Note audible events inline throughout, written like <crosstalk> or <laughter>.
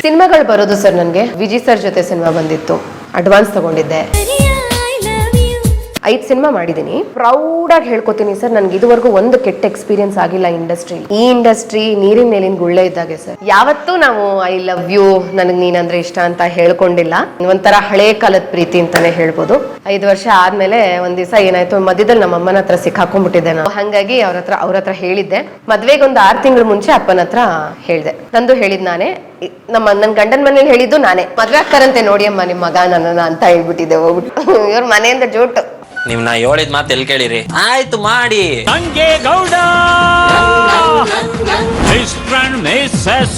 ಸಿನಿಮಾಗಳು ಬರೋದು ಸರ್ ನನಗೆ. ವಿಜಿ ಸರ್ ಜೊತೆ ಸಿನಿಮಾ ಬಂದಿತ್ತು. ಅಡ್ವಾನ್ಸ್ ತಗೊಂಡಿದ್ದೆ. ಐದು ಸಿನಿಮಾ ಮಾಡಿದ್ದೀನಿ. ಪ್ರೌಡ್ ಆಗಿ ಹೇಳ್ಕೊತೀನಿ ಸರ್, ನನ್ಗೆ ಇದುವರೆಗೂ ಒಂದು ಕೆಟ್ಟ ಎಕ್ಸ್ಪೀರಿಯನ್ಸ್ ಆಗಿಲ್ಲ ಇಂಡಸ್ಟ್ರಿ. ಈ ಇಂಡಸ್ಟ್ರಿ ನೀರಿನ ಮೇಲಿನ ಗುಳ್ಳೆ ಇದ್ದಾಗೆ ಸರ್. ಯಾವತ್ತೂ ನಾವು ಐ ಲವ್ ಯು, ನನಗೆ ನೀನಂದ್ರೆ ಇಷ್ಟ ಅಂತ ಹೇಳ್ಕೊಂಡಿಲ್ಲ. ಒಂಥರ ಹಳೆ ಕಾಲದ ಪ್ರೀತಿ ಅಂತಾನೆ ಹೇಳ್ಬೋದು. ಐದು ವರ್ಷ ಆದ್ಮೇಲೆ ಒಂದ್ ದಿವಸ ಏನಾಯ್ತು, ಮಧ್ಯದಲ್ಲಿ ನಮ್ಮ ಅಮ್ಮನ ಹತ್ರ ಸಿಕ್ಕಾಕೊಂಡ್ಬಿಟ್ಟಿದ್ದೆ ನಾನು. ಹಾಗಾಗಿ ಅವ್ರ ಹತ್ರ ಅವ್ರ ಹತ್ರ ಹೇಳಿದ್ದೆ. ಮದ್ವೆಗೆ ಒಂದು ಆರು ತಿಂಗಳ ಮುಂಚೆ ಅಪ್ಪನ ಹತ್ರ ಹೇಳ್ದೆ. ನಂದು ಹೇಳಿದ್ ನಾನೇ. ನಮ್ಮ ನನ್ನ ಗಂಡನ ಮನೇಲಿ ಹೇಳಿದ್ದು ನಾನೇ. ಮದ್ವೆ ಆಗ್ತಾರಂತೆ ನೋಡಿ ಅಮ್ಮ ನಿಮ್ಮ ಮಗ ನನ್ನ ಅಂತ ಹೇಳ್ಬಿಟ್ಟಿದ್ದೆ. ಹೋಗ್ಬಿಟ್ಟು. ಇವ್ರ ಮನೆಯಿಂದ ಜೋಟು ನೀವ್ ನಾ ಹೇಳಿದ ಮಾತು ಎಲ್ಲಿ ಕೇಳಿರಿ? ಆಯ್ತು ಮಾಡಿ. ಹಂಗೆ ಗೌಡ. ಮಿಸ್ಟರ್ ಮಿಸ್ಸಸ್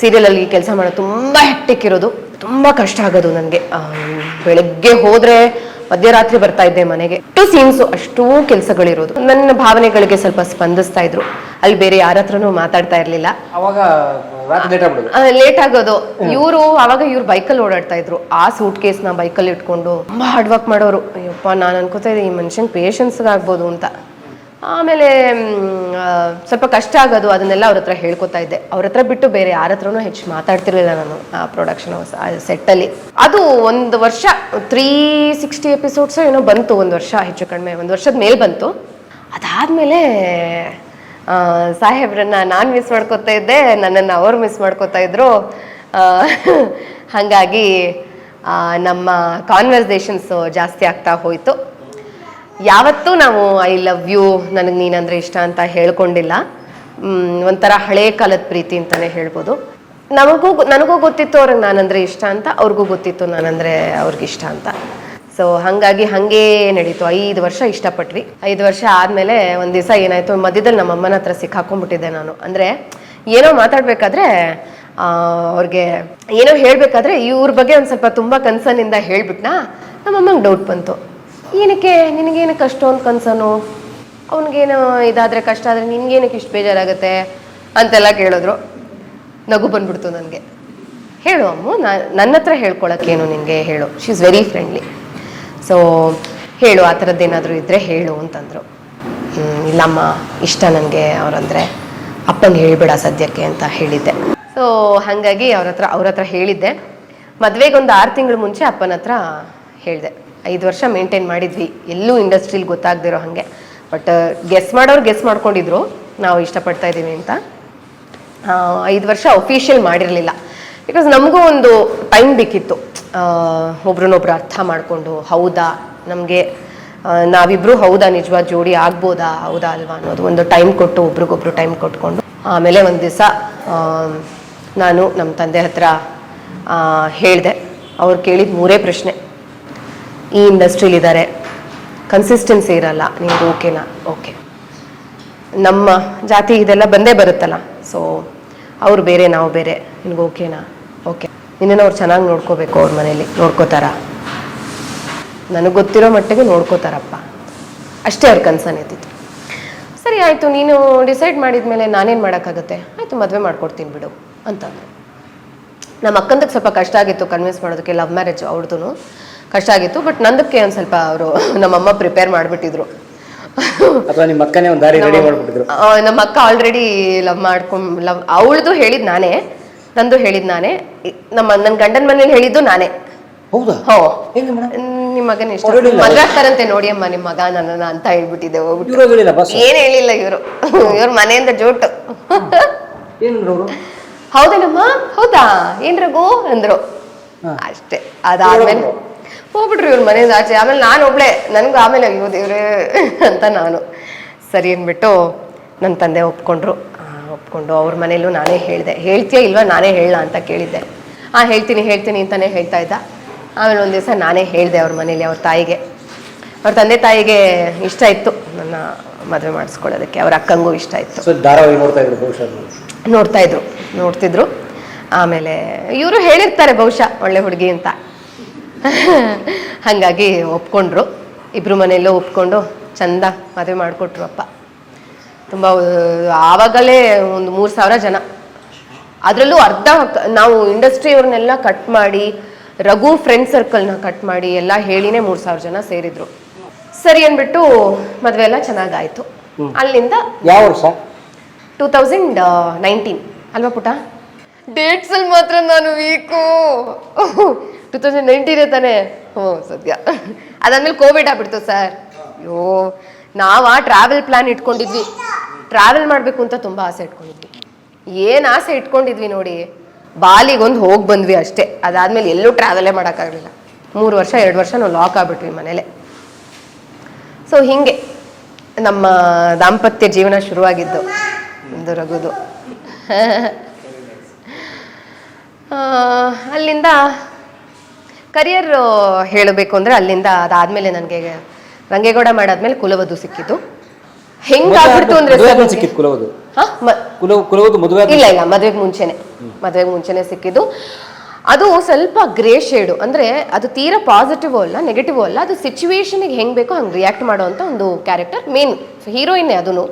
ಸೀರಿಯಲ್ ಅಲ್ಲಿ ಕೆಲಸ ಮಾಡೋದು ತುಂಬಾ ಹೆಟ್ಟಿಕ್ ಇರೋದು. ತುಂಬಾ ಕಷ್ಟ ಆಗೋದು ನನಗೆ. ಬೆಳಗ್ಗೆ ಹೋದ್ರೆ ಮಧ್ಯರಾತ್ರಿ ಬರ್ತಾ ಇದ್ದೆ ಮನೆಗೆ. ಟು ಸೀನ್ಸ್ ಅಷ್ಟೂ ಕೆಲಸಗಳಿರೋದು. ನನ್ನ ಭಾವನೆಗಳಿಗೆ ಸ್ವಲ್ಪ ಸ್ಪಂದಿಸ್ತಾ ಇದ್ರು. ಅಲ್ಲಿ ಬೇರೆ ಯಾರ ಹತ್ರನೂ ಮಾತಾಡ್ತಾ ಇರ್ಲಿಲ್ಲ. ಅವಾಗ ಲೇಟ್ ಆಗೋದು. ಇವರು ಅವಾಗ ಇವ್ರು ಬೈಕಲ್ಲಿ ಓಡಾಡ್ತಾ ಇದ್ರು. ಆ ಸೂಟ್ ಕೇಸ್ನ ಬೈಕಲ್ಲಿ ಇಟ್ಕೊಂಡು ತುಂಬಾ ಹಾರ್ಡ್ ವರ್ಕ್ ಮಾಡೋರು. ಅಯ್ಯಪ್ಪ ನಾನು ಅನ್ಕೋತಾ ಇದ್ದೆ ಈ ಮನುಷ್ಯನ್ ಪೇಷನ್ಸ್ ಆಗ್ಬೋದು ಅಂತ. ಆಮೇಲೆ ಸ್ವಲ್ಪ ಕಷ್ಟ ಆಗೋದು ಅದನ್ನೆಲ್ಲ ಅವ್ರ ಹತ್ರ ಹೇಳ್ಕೊತಾ ಇದ್ದೆ. ಅವ್ರ ಹತ್ರ ಬಿಟ್ಟು ಬೇರೆ ಯಾರ ಹತ್ರನೂ ಹೆಚ್ಚು ಮಾತಾಡ್ತಿರ್ಲಿಲ್ಲ ನಾನು ಆ ಪ್ರೊಡಕ್ಷನ್ ಸೆಟ್ಟಲ್ಲಿ ಅದು ಒಂದು ವರ್ಷ ತ್ರೀ ಸಿಕ್ಸ್ಟಿ ಎಪಿಸೋಡ್ಸ್ ಏನೋ ಬಂತು ಒಂದು ವರ್ಷ ಹೆಚ್ಚು ಕಡಿಮೆ ಒಂದು ವರ್ಷದ ಮೇಲೆ ಬಂತು. ಅದಾದ್ಮೇಲೆ ಸಾಹೇಬ್ರನ್ನ ನಾನು ಮಿಸ್ ಮಾಡ್ಕೋತಾ ಇದ್ದೆ, ನನ್ನನ್ನು ಅವ್ರು ಮಿಸ್ ಮಾಡ್ಕೋತಾ ಇದ್ರು. ಹಾಗಾಗಿ ನಮ್ಮ ಕಾನ್ವರ್ಸೇಷನ್ಸ್ ಜಾಸ್ತಿ ಆಗ್ತಾ ಹೋಯಿತು. ಯಾವತ್ತೂ ನಾವು ಐ ಲವ್ ಯು ನನಗೆ ನೀನಂದ್ರೆ ಇಷ್ಟ ಅಂತ ಹೇಳ್ಕೊಂಡಿಲ್ಲ. ಒಂಥರ ಹಳೆ ಕಾಲದ ಪ್ರೀತಿ ಅಂತಾನೆ ಹೇಳ್ಬೋದು. ನಮಗೂ ನನಗೂ ಗೊತ್ತಿತ್ತು ಅವ್ರಿಗೆ ನಾನಂದ್ರೆ ಇಷ್ಟ ಅಂತ, ಅವ್ರಿಗೂ ಗೊತ್ತಿತ್ತು ನಾನಂದ್ರೆ ಅವ್ರಿಗೆ ಇಷ್ಟ ಅಂತ. ಸೊ ಹಾಗಾಗಿ ಹಾಗೇ ನಡೀತು. ಐದು ವರ್ಷ ಇಷ್ಟಪಟ್ವಿ. ಐದು ವರ್ಷ ಆದಮೇಲೆ ಒಂದು ದಿವಸ ಏನಾಯ್ತು, ಮಧ್ಯದಲ್ಲಿ ನಮ್ಮ ಅಮ್ಮನ ಹತ್ರ ಸಿಕ್ಕಾಕೊಂಡ್ಬಿಟ್ಟಿದ್ದೆ ನಾನು. ಅಂದರೆ, ಏನೋ ಮಾತಾಡಬೇಕಾದ್ರೆ ಅವ್ರಿಗೆ ಏನೋ ಹೇಳಬೇಕಾದ್ರೆ, ಇವ್ರ ಬಗ್ಗೆ ಒಂದು ಸ್ವಲ್ಪ ತುಂಬ ಕನ್ಸರ್ನಿಂದ ಹೇಳ್ಬಿಟ್ನಾ ನಮ್ಮಮ್ಮಂಗೆ ಡೌಟ್ ಬಂತು. ಏನಕ್ಕೆ? ನಿನಗೇನಕ್ಕೆ ಅಷ್ಟೊಂದು ಕನ್ಸರ್ನು ಅವನಿಗೇನು ಇದಾದರೆ ಕಷ್ಟ ಆದರೆ ನಿನ್ಗೇನಕ್ಕೆ ಇಷ್ಟು ಬೇಜಾರಾಗುತ್ತೆ? ಅಂತೆಲ್ಲ ಕೇಳಿದ್ರು. ನಗು ಬಂದ್ಬಿಡ್ತು ನನಗೆ. ಹೇಳು ಅಮ್ಮು ನನ್ನ ಹತ್ರ ಹೇಳ್ಕೊಳಕ್ಕೇನು ನಿನಗೆ? ಹೇಳು. She is very friendly so ಹೇಳು, ಆ ಥರದ್ದೇನಾದರೂ ಇದ್ದರೆ ಹೇಳು ಅಂತಂದರು. ಇಲ್ಲಮ್ಮ, ಇಷ್ಟ ನನಗೆ ಅವರಂದರೆ ಅಪ್ಪಂಗೆ ಹೇಳಿಬಿಡ ಸದ್ಯಕ್ಕೆ ಅಂತ ಹೇಳಿದ್ದೆ. ಸೊ ಹಾಗಾಗಿ ಅವ್ರ ಹತ್ರ ಅವ್ರ ಹತ್ರ ಹೇಳಿದ್ದೆ. ಮದುವೆಗೊಂದು ಆರು ತಿಂಗಳು ಮುಂಚೆ ಅಪ್ಪನ ಹತ್ರ ಹೇಳಿದೆ. ಐದು ವರ್ಷ ಮೇಂಟೈನ್ ಮಾಡಿದ್ವಿ. ಎಲ್ಲೂ ಇಂಡಸ್ಟ್ರೀಲಿ ಗೊತ್ತಾಗ್ದಿರೋ ಹಾಗೆ. ಬಟ್ ಗೆಸ್ ಮಾಡೋರು ಗೆಸ್ ಮಾಡ್ಕೊಂಡಿದ್ರು. ನಾವು ಇಷ್ಟಪಡ್ತಾ ಇದ್ದೀವಿ ಅಂತ. ಐದು ವರ್ಷ ಅಫಿಷಿಯಲ್ ಮಾಡಿರಲಿಲ್ಲ. ಬಿಕಾಸ್ ನಮಗೂ ಒಂದು ಟೈಮ್ ಬೇಕಿತ್ತು. ಒಬ್ರನ್ನೊಬ್ರು ಅರ್ಥ ಮಾಡಿಕೊಂಡು, ಹೌದಾ, ನಮಗೆ ನಾವಿಬ್ರು ಹೌದಾ ನಿಜವಾದ ಜೋಡಿ ಆಗ್ಬೋದಾ, ಹೌದಾ, ಅಲ್ವಾ ಅನ್ನೋದು ಒಂದು ಟೈಮ್ ಕೊಟ್ಟು ಒಬ್ರಿಗೊಬ್ರು ಟೈಮ್ ಕೊಟ್ಕೊಂಡು, ಆಮೇಲೆ ಒಂದು ದಿವಸ ನಾನು ನಮ್ಮ ತಂದೆ ಹತ್ರ ಹೇಳಿದೆ. ಅವ್ರು ಕೇಳಿದ ಮೂರೇ ಪ್ರಶ್ನೆ. ಈ ಇಂಡಸ್ಟ್ರಿಲಿದ್ದಾರೆ ಕನ್ಸಿಸ್ಟೆನ್ಸಿ ಇರಲ್ಲ ನಿಮ್ಗೆ ಓಕೆನಾ ಓಕೆ ನಮ್ಮ ಜಾತಿ ಇದೆಲ್ಲ ಬಂದೇ ಬರುತ್ತಲ್ಲ ಸೊ ಅವ್ರು ಬೇರೆ, ನಾವು ಬೇರೆ, ನಿಮ್ಗೆ ಓಕೆನಾ ಓಕೆ. ನಿನ್ನನ್ನು ಅವ್ರು ಚೆನ್ನಾಗಿ ನೋಡ್ಕೋಬೇಕು ಅವ್ರ ಮನೇಲಿ ನೋಡ್ಕೋತಾರ? ನನಗೆ ಗೊತ್ತಿರೋ ಮಟ್ಟಿಗೆ ನೋಡ್ಕೋತಾರಪ್ಪ. ಅಷ್ಟೇ ಅವ್ರ ಕನ್ಸನ್ ಇದ್ದಿತ್ತು ಸರಿ ಆಯಿತು ನೀನು ಡಿಸೈಡ್ ಮಾಡಿದ್ಮೇಲೆ ನಾನೇನು ಮಾಡೋಕ್ಕಾಗುತ್ತೆ? ಆಯಿತು ಮದುವೆ ಮಾಡ್ಕೊಡ್ತೀನಿ ಬಿಡು ಅಂತಂದರು. ನಮ್ಮ ಅಕ್ಕಂದಕ್ಕೆ ಸ್ವಲ್ಪ ಕಷ್ಟ ಆಗಿತ್ತು ಕನ್ವಿನ್ಸ್ ಮಾಡೋದಕ್ಕೆ ಲವ್ ಮ್ಯಾರೇಜ್ ಅವ್ರದ್ದು ಕಷ್ಟ ಆಗಿತ್ತು ಬಟ್ ನಂದಕ್ಕೆ ಒಂದು ಸ್ವಲ್ಪ ಅವರು ನಮ್ಮಮ್ಮ ಪ್ರಿಪೇರ್ ಮಾಡಿಬಿಟ್ಟಿದ್ರು. ನಿಮ್ಮ ಅಕ್ಕನೇ ಒಂದು ದಾರಿ ರೆಡಿ ಮಾಡ್ಬಿಟ್ಟಿದ್ರು. ನಮ್ಮ ಅಕ್ಕ ಆಲ್ರೆಡಿ ಲವ್ ಮಾಡ್ಕೊಂಡು ಲವ್ ಅವಳದು ಹೇಳಿದ್ ನಾನೇ. ನಂದು ಹೇಳಿದ್ ನಾನೇ. ನಮ್ಮ ನನ್ನ ಗಂಡನ ಮನೇಲಿ ಹೇಳಿದ್ದು ನಾನೇ. ಹೌದಾ? ಹೋ. ನಿಮ್ಮ ಮಗನ ಇಷ್ಟ. love. ಆಗ್ತಾರಂತೆ ನೋಡಿ ಅಮ್ಮ ನಿಮ್ಮ ಮಗ ನನ್ನ ಅಂತ ಹೇಳ್ಬಿಟ್ಟಿದ್ದೆ ಹೋಗ್ಬಿಟ್ಟು. ಏನ್ ಹೇಳಿಲ್ಲ ಇವರು. ಇವ್ರ ಮನೆಯಿಂದ ಜೋಟು. ಹೌದೇನಮ್ಮ? ಹೌದಾ? ಏನ್ ರಘು? ಅಂದ್ರು. ಅಷ್ಟೇ. ಅದಾದ್ಮೇಲೆ ಹೋಗ್ಬಿಟ್ರು ಇವ್ರ ಮನೆಯಿಂದ ಆಚೆ. ಆಮೇಲೆ ನಾನು ಒಬ್ಳೆ. ನನ್ಗೂ ಆಮೇಲೆ ಅಯ್ಯೋ ದೇವ್ರೆ ಅಂತ ನಾನು. ಸರಿ ಅಂದ್ಬಿಟ್ಟು ನನ್ನ ತಂದೆ ಒಪ್ಕೊಂಡ್ರು. ಒಪ್ಕೊಂಡು ಅವ್ರ ಮನೇಲೂ ನಾನೇ ಹೇಳಿದೆ ಹೇಳ್ತೀಯಾ ಇಲ್ವಾ ನಾನೇ ಹೇಳ ಅಂತ ಕೇಳಿದ್ದೆ. ಆ ಹೇಳ್ತೀನಿ ಹೇಳ್ತೀನಿ ಅಂತಾನೆ ಹೇಳ್ತಾ ಇದ್ದ. ಆಮೇಲೆ ಒಂದು ದಿವಸ ನಾನೇ ಹೇಳಿದೆ ಅವ್ರ ಮನೇಲಿ ಅವ್ರ ತಾಯಿಗೆ. ಅವ್ರ ತಂದೆ ತಾಯಿಗೆ ಇಷ್ಟ ಇತ್ತು ನನ್ನ ಮದುವೆ ಮಾಡಿಸ್ಕೊಳ್ಳೋದಕ್ಕೆ ಅವ್ರ ಅಕ್ಕಂಗೂ ಇಷ್ಟ ಇತ್ತು. ಸೊ ಧಾರಾವಾಹಿ ನೋಡ್ತಾ ಇದ್ರು ಬಹುಶಃ ನೋಡ್ತಾ ಇದ್ರು ನೋಡ್ತಿದ್ರು. ಆಮೇಲೆ ಇವರು ಹೇಳಿರ್ತಾರೆ ಬಹುಶಃ ಒಳ್ಳೆ ಹುಡುಗಿ ಅಂತ. ಹಾಗಾಗಿ ಒಪ್ಕೊಂಡ್ರು. ಇಬ್ರು ಮನೆಯಲ್ಲೂ ಒಪ್ಕೊಂಡು ಚಂದ ಮದುವೆ ಮಾಡಿಕೊಟ್ರು ಅಪ್ಪ. ತುಂಬ ಆವಾಗಲೇ ಒಂದು ಮೂರು ಸಾವಿರ ಜನ. ಅದರಲ್ಲೂ ಅರ್ಧ ನಾವು ನಾವು ಇಂಡಸ್ಟ್ರಿಯವ್ರನ್ನೆಲ್ಲ ಕಟ್ ಮಾಡಿ ರಘು ಫ್ರೆಂಡ್ ಸರ್ಕಲ್ನ ಕಟ್ ಮಾಡಿ ಎಲ್ಲ ಹೇಳಿನೇ ಮೂರು ಸಾವಿರ ಜನ ಸೇರಿದ್ರು. ಸರಿ ಅಂದ್ಬಿಟ್ಟು ಮದುವೆ ಎಲ್ಲ ಚೆನ್ನಾಗಾಯ್ತು. ಅಲ್ಲಿಂದ ಯಾವ ವರ್ಷ? Two thousand nineteen. ಅಲ್ವಾ ಪುಟ? ಡೇಟ್ಸ್ ಅಲ್ಲಿ ಮಾತ್ರ ನಾನು ವೀಕು ಟೂ ತೌಸಂಡ್ ನೈನ್ಟೀನೇ ತಾನೇ. ಹ್ಞೂ ಸದ್ಯ. ಅದಾದ್ಮೇಲೆ ಕೋವಿಡ್ ಆಗ್ಬಿಡ್ತು ಸರ್. ಅಯ್ಯೋ ನಾವ ಟ್ರಾವೆಲ್ ಪ್ಲಾನ್ ಇಟ್ಕೊಂಡಿದ್ವಿ. ಟ್ರಾವೆಲ್ ಮಾಡಬೇಕು ಅಂತ ತುಂಬ ಆಸೆ ಇಟ್ಕೊಂಡಿದ್ವಿ. ಏನು ಆಸೆ ಇಟ್ಕೊಂಡಿದ್ವಿ ನೋಡಿ ಬಾಲಿಗೊಂದು ಹೋಗಿ ಬಂದ್ವಿ ಅಷ್ಟೇ. ಅದಾದ್ಮೇಲೆ ಎಲ್ಲೂ ಟ್ರಾವೆಲೇ ಮಾಡೋಕ್ಕಾಗಲಿಲ್ಲ. ಮೂರು ವರ್ಷ, ಎರಡು ವರ್ಷ ನಾವು ಲಾಕ್ ಆಗ್ಬಿಟ್ವಿ ಮನೇಲೆ. ಸೊ ಹೀಗೆ ನಮ್ಮ ದಾಂಪತ್ಯ ಜೀವನ ಶುರುವಾಗಿದ್ದು. ಒಂದು ರಗುದು. ಅಲ್ಲಿಂದ ಕರಿಯರ್ ಹೇಳಬೇಕು ಅಂದರೆ ಅಲ್ಲಿಂದ ಅದಾದಮೇಲೆ ನನಗೆ ರಂಗೇಗೌಡ ಮಾಡಾದ್ಮೇಲೆ ಕುಲವಧು ಸಿಕ್ಕಿದ್ದು. ಹೆಂಗಾಗ್ಬಿಡ್ತು ಅಂದ್ರೆ ಸಿಕ್ಕಿತ್ತು ಕುಲವದು. ಹಾ? ಮ- ಕುಲ ಕುಲವದು ಮದುವೆ ಇಲ್ಲ ಇಲ್ಲ ಮದ್ವೆಗೆ ಮುಂಚೆನೆ. ಮದ್ವೆಗೆ ಮುಂಚೆನೆ ಸಿಕ್ಕಿದ್ದು. ಅದು ಸ್ವಲ್ಪ ಗ್ರೇ ಶೇಡು ಅಂದ್ರೆ ಅದು ತೀರಾ ಪಾಸಿಟಿವ್ ಅಲ್ಲ ನೆಗೆಟಿವ್ ಅಲ್ಲ ಅದು ಸಿಚುವೇಶನ್ಗೆ ಹೆಂಗ್ ಬೇಕೋ ಹಂಗೆ ರಿಯಾಕ್ಟ್ ಮಾಡುವಂತ ಒಂದು ಕ್ಯಾರೆಕ್ಟರ್ ಮೇನ್ ಹೀರೋಯಿನ್ ಅದನ್ನು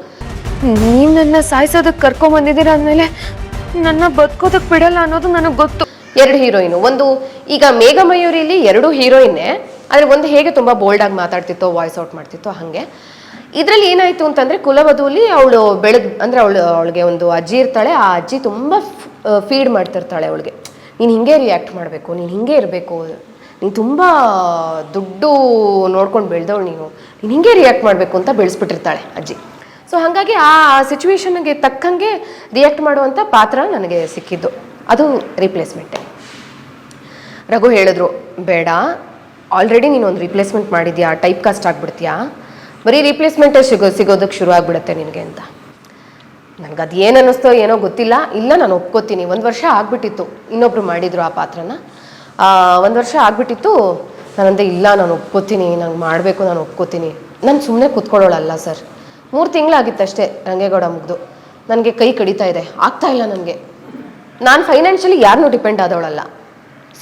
ನೀವು ನನ್ನ ಸಾಯಿಸೋದಕ್ಕೆ ಕರ್ಕೊಂಡ್ ಬಂದಿದ್ದೀರ ಅಂದಮೇಲೆ ನನ್ನ ಬದುಕೋದಕ್ಕೆ ಬಿಡಲ್ಲ ಅನ್ನೋದು ನನಗೆ ಗೊತ್ತು. ಎರಡು ಹೀರೋಯಿನ್ ಒಂದು ಈಗ ಮೇಘಮಯೂರಿಲಿ ಎರಡು ಹೀರೋಯಿನ್ನೇ ಆದ್ರೆ ಒಂದು ಹೇಗೆ ತುಂಬಾ ಬೋಲ್ಡ್ ಆಗಿ ಮಾತಾಡ್ತಿತ್ತೋ ವಾಯ್ಸ್ ಔಟ್ ಮಾಡ್ತಿತ್ತೋ ಹಾಗೆ. ಇದ್ರಲ್ಲಿ ಏನಾಯ್ತು ಅಂತಂದ್ರೆ ಕುಲವಧುಲಿ ಅವಳು ಬೆಳಗ್, ಅಂದ್ರೆ ಅವಳು, ಅವಳಿಗೆ ಒಂದು ಅಜ್ಜಿ ಇರ್ತಾಳೆ, ಆ ಅಜ್ಜಿ ತುಂಬಾ ಫೀಡ್ ಮಾಡ್ತಿರ್ತಾಳೆ ಅವಳಿಗೆ. ನೀನು ಹಿಂಗೆ ರಿಯಾಕ್ಟ್ ಮಾಡಬೇಕು, ನೀನು ಹಿಂಗೆ ಇರಬೇಕು, ನೀನು ತುಂಬ ದುಡ್ಡು ನೋಡ್ಕೊಂಡು ಬೆಳೆದವಳು ನೀನು ನೀನು ಹಿಂಗೆ ರಿಯಾಕ್ಟ್ ಮಾಡಬೇಕು ಅಂತ ಬೆಳೆಸ್ಬಿಟ್ಟಿರ್ತಾಳೆ ಅಜ್ಜಿ. ಸೊ ಹಾಗಾಗಿ ಆ ಸಿಚುವೇಶನ್ಗೆ ತಕ್ಕಂಗೆ ರಿಯಾಕ್ಟ್ ಮಾಡುವಂಥ ಪಾತ್ರ ನನಗೆ ಸಿಕ್ಕಿದ್ದು. ಅದು ರಿಪ್ಲೇಸ್ಮೆಂಟೇ ರಘು ಹೇಳಿದ್ರು, ಬೇಡ ಆಲ್ರೆಡಿ ನೀನು ಒಂದು ರಿಪ್ಲೇಸ್ಮೆಂಟ್ ಮಾಡಿದ್ಯಾ ಟೈಪ್ ಕಾಸ್ಟ್ ಆಗ್ಬಿಡ್ತೀಯಾ? ಬರೀ ರೀಪ್ಲೇಸ್ಮೆಂಟೇ ಸಿಗೋ, ಸಿಗೋದಕ್ಕೆ ಶುರು ಆಗ್ಬಿಡುತ್ತೆ ನಿನಗೆ ಅಂತ. ನನಗೆ ಅದು ಏನು ಅನ್ನಿಸ್ತೋ ಏನೋ ಗೊತ್ತಿಲ್ಲ. ಇಲ್ಲ, ನಾನು ಒಪ್ಕೋತೀನಿ. ಒಂದು ವರ್ಷ ಆಗ್ಬಿಟ್ಟಿತ್ತು. ಇನ್ನೊಬ್ರು ಮಾಡಿದ್ರು ಆ ಪಾತ್ರನ. ಒಂದು ವರ್ಷ ಆಗ್ಬಿಟ್ಟಿತ್ತು. ನಾನಂದೆ, ಇಲ್ಲ, ನಾನು ಒಪ್ಕೋತೀನಿ. ನಂಗೆ ಮಾಡಬೇಕು, ನಾನು ಒಪ್ಕೋತೀನಿ. ನಾನು ಸುಮ್ಮನೆ ಕೂತ್ಕೊಳ್ಳೋಳಲ್ಲ, ಸರ್. ಮೂರು ತಿಂಗಳಾಗಿತ್ತಷ್ಟೇ ರಂಗೇಗೌಡ ಮುಗ್ದು. ನನಗೆ ಕೈ ಕಡಿತಾ ಇದೆ. ಆಗ್ತಾ ಇಲ್ಲ ನನಗೆ. ನಾನು ಫೈನಾನ್ಷಿಯಲಿ ಯಾರನ್ನೂ ಡಿಪೆಂಡ್ ಆದವಳಲ್ಲ.